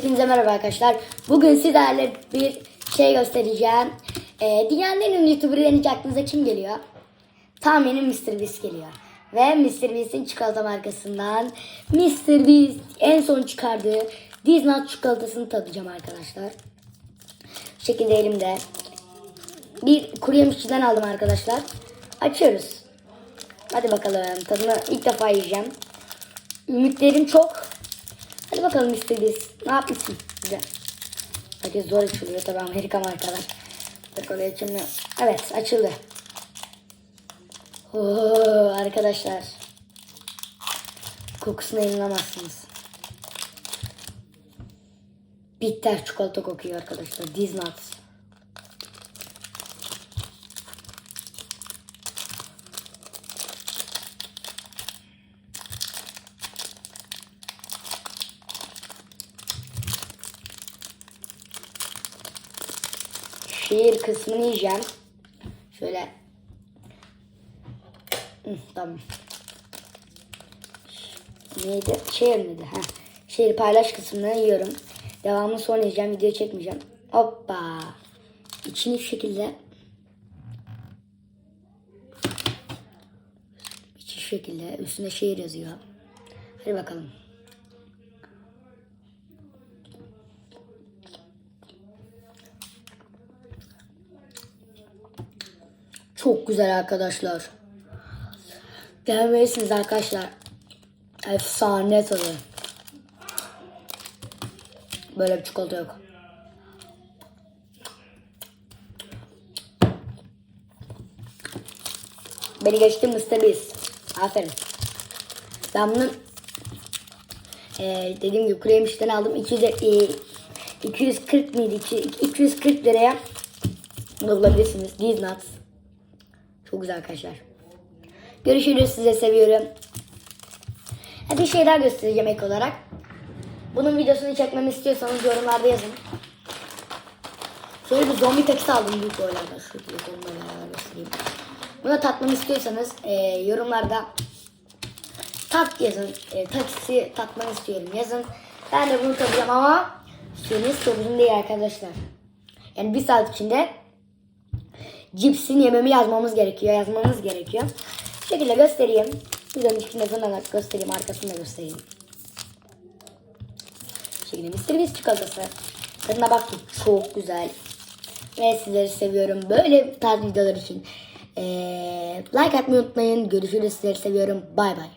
Hepinize merhaba arkadaşlar. Bugün sizlerle bir şey göstereceğim. Ee, dünyanın en ünlü aklınıza kim geliyor? Tahminim Mr. Beast geliyor. Ve Mr. Beast'in çikolata markasından Mr. Beast en son çıkardığı Disney çikolatasını tadacağım arkadaşlar. Bu şekilde elimde. Bir kuru yemişçiden aldım arkadaşlar. Açıyoruz. Hadi bakalım tadını ilk defa yiyeceğim. Ümitlerim çok. Hadi bakalım. Beast. Ne yapmışsın? Güzel. Herkes zor açılıyor tabii Amerika markalar. Bak oraya açılmıyor. Evet açıldı. Oo, arkadaşlar. Kokusuna inanamazsınız. Bitter çikolata kokuyor arkadaşlar. Disney. Şehir kısmını yiyeceğim. Şöyle. Tamam. Neydi? Şehir miydi? Ha. Şehir paylaş kısmını yiyorum. Devamını sonra yiyeceğim. Video çekmeyeceğim. Hoppa. İçini şu şekilde. İçi şu şekilde. Üstünde şehir yazıyor. Hadi bakalım. Çok güzel arkadaşlar. Denemelisiniz arkadaşlar. Efsane tadı. Böyle bir çikolata yok. Beni geçti Mr. Aferin. Ben bunu eee dediğim gibi kuru yemişten aldım. 200, e, 240 mıydı? İki- 240 liraya bulabilirsiniz. These nuts. Çok güzel arkadaşlar. Görüşürüz. Size seviyorum. Bir şey daha göstereceğim ek olarak. Bunun videosunu çekmemi istiyorsanız yorumlarda yazın. Şöyle bir zombi taksi aldım büyük boylarda. Şu telefonla göstereyim. Bunu tatmamı istiyorsanız e, yorumlarda tat yazın. E, taksi tatmanı istiyorum yazın. Ben de bunu tadacağım ama süreniz çok uzun değil arkadaşlar. Yani bir saat içinde cipsin yememi yazmamız gerekiyor. Yazmamız gerekiyor. Bu şekilde göstereyim. Videonun üstünde falan göstereyim. Arkasını da göstereyim. Bu şekilde Mr. Beast çikolatası. Tadına baktım. Çok güzel. Ve sizleri seviyorum. Böyle tarz videolar için. Ee, like atmayı unutmayın. Görüşürüz. Sizleri seviyorum. Bay bay.